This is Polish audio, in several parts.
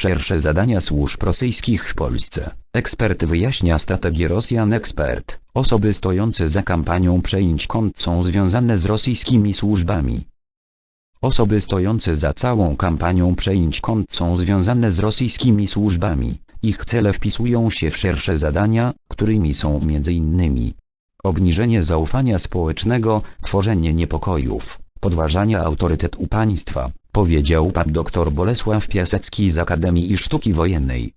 Szersze zadania służb rosyjskich w Polsce. Ekspert wyjaśnia strategię Rosjan Ekspert. Osoby stojące za kampanią przejęć kont są związane z rosyjskimi służbami. Osoby stojące za całą kampanią przejęć kont są związane z rosyjskimi służbami. Ich cele wpisują się w szersze zadania, którymi są m.in. obniżenie zaufania społecznego, tworzenie niepokojów, podważanie autorytetu państwa, powiedział pan dr Bolesław Piasecki z Akademii Sztuki Wojennej.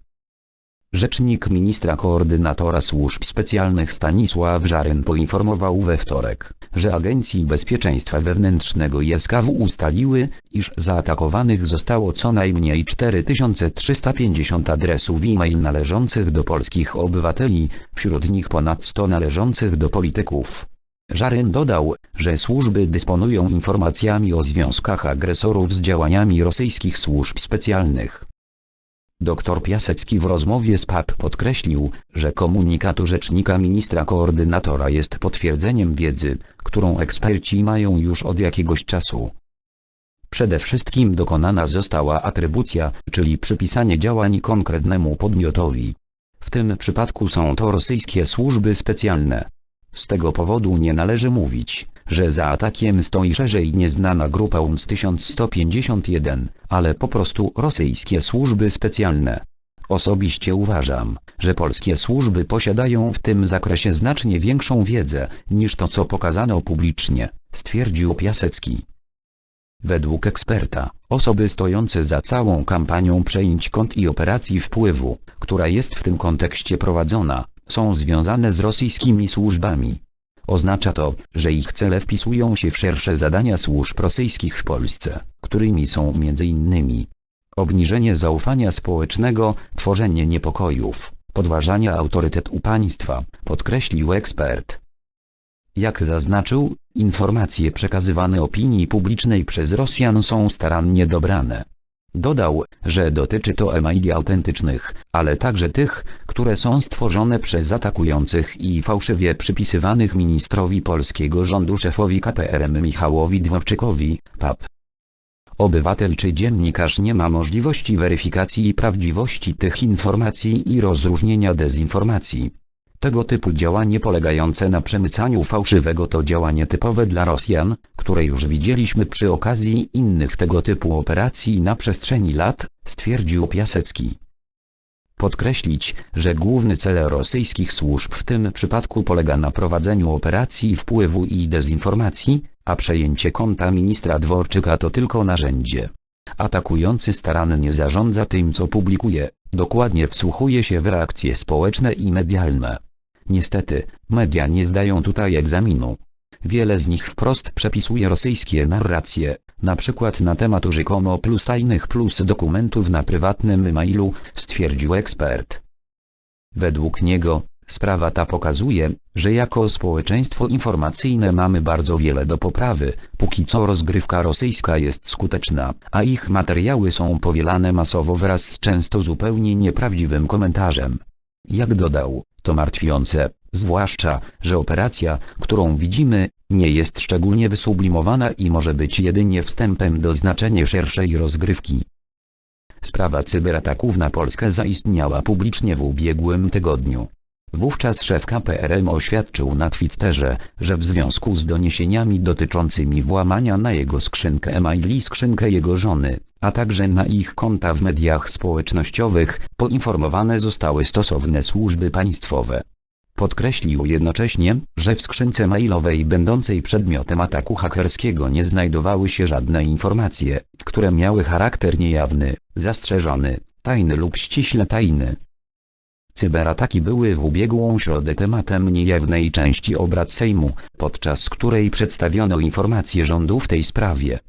Rzecznik ministra koordynatora służb specjalnych Stanisław Żaryn poinformował we wtorek, że Agencji Bezpieczeństwa Wewnętrznego i SKW ustaliły, iż zaatakowanych zostało co najmniej 4350 adresów e-mail należących do polskich obywateli, wśród nich ponad 100 należących do polityków. Żaryn dodał, że służby dysponują informacjami o związkach agresorów z działaniami rosyjskich służb specjalnych. Dr Piasecki w rozmowie z PAP podkreślił, że komunikat rzecznika ministra koordynatora jest potwierdzeniem wiedzy, którą eksperci mają już od jakiegoś czasu. Przede wszystkim dokonana została atrybucja, czyli przypisanie działań konkretnemu podmiotowi. W tym przypadku są to rosyjskie służby specjalne. Z tego powodu nie należy mówić, że za atakiem stoi szerzej nieznana grupa UNS 1151, ale po prostu rosyjskie służby specjalne. Osobiście uważam, że polskie służby posiadają w tym zakresie znacznie większą wiedzę, niż to co pokazano publicznie, stwierdził Piasecki. Według eksperta, osoby stojące za całą kampanią przejęć kont i operacji wpływu, która jest w tym kontekście prowadzona, są związane z rosyjskimi służbami. Oznacza to, że ich cele wpisują się w szersze zadania służb rosyjskich w Polsce, którymi są m.in. obniżenie zaufania społecznego, tworzenie niepokojów, podważanie autorytetu państwa, podkreślił ekspert. Jak zaznaczył, informacje przekazywane opinii publicznej przez Rosjan są starannie dobrane. Dodał, że dotyczy to e-maili autentycznych, ale także tych, które są stworzone przez atakujących i fałszywie przypisywanych ministrowi polskiego rządu szefowi KPRM Michałowi Dworczykowi, PAP. Obywatel czy dziennikarz nie ma możliwości weryfikacji prawdziwości tych informacji i rozróżnienia dezinformacji. Tego typu działanie polegające na przemycaniu fałszywego to działanie typowe dla Rosjan, które już widzieliśmy przy okazji innych tego typu operacji na przestrzeni lat, stwierdził Piasecki. Podkreślić, że główny cel rosyjskich służb w tym przypadku polega na prowadzeniu operacji wpływu i dezinformacji, a przejęcie konta ministra Dworczyka to tylko narzędzie. Atakujący starannie zarządza tym co publikuje, dokładnie wsłuchuje się w reakcje społeczne i medialne. Niestety, media nie zdają tutaj egzaminu. Wiele z nich wprost przepisuje rosyjskie narracje, na przykład na temat rzekomo plus tajnych plus dokumentów na prywatnym mailu, stwierdził ekspert. Według niego, sprawa ta pokazuje, że jako społeczeństwo informacyjne mamy bardzo wiele do poprawy, póki co rozgrywka rosyjska jest skuteczna, a ich materiały są powielane masowo wraz z często zupełnie nieprawdziwym komentarzem. Jak dodał, to martwiące, zwłaszcza, że operacja, którą widzimy, nie jest szczególnie wysublimowana i może być jedynie wstępem do znacznie szerszej rozgrywki. Sprawa cyberataków na Polskę zaistniała publicznie w ubiegłym tygodniu. Wówczas szef KPRM oświadczył na Twitterze, że w związku z doniesieniami dotyczącymi włamania na jego skrzynkę e-mail i skrzynkę jego żony, a także na ich konta w mediach społecznościowych, poinformowane zostały stosowne służby państwowe. Podkreślił jednocześnie, że w skrzynce mailowej będącej przedmiotem ataku hakerskiego nie znajdowały się żadne informacje, które miały charakter niejawny, zastrzeżony, tajny lub ściśle tajny. Cyberataki były w ubiegłą środę tematem niejawnej części obrad Sejmu, podczas której przedstawiono informacje rządu w tej sprawie.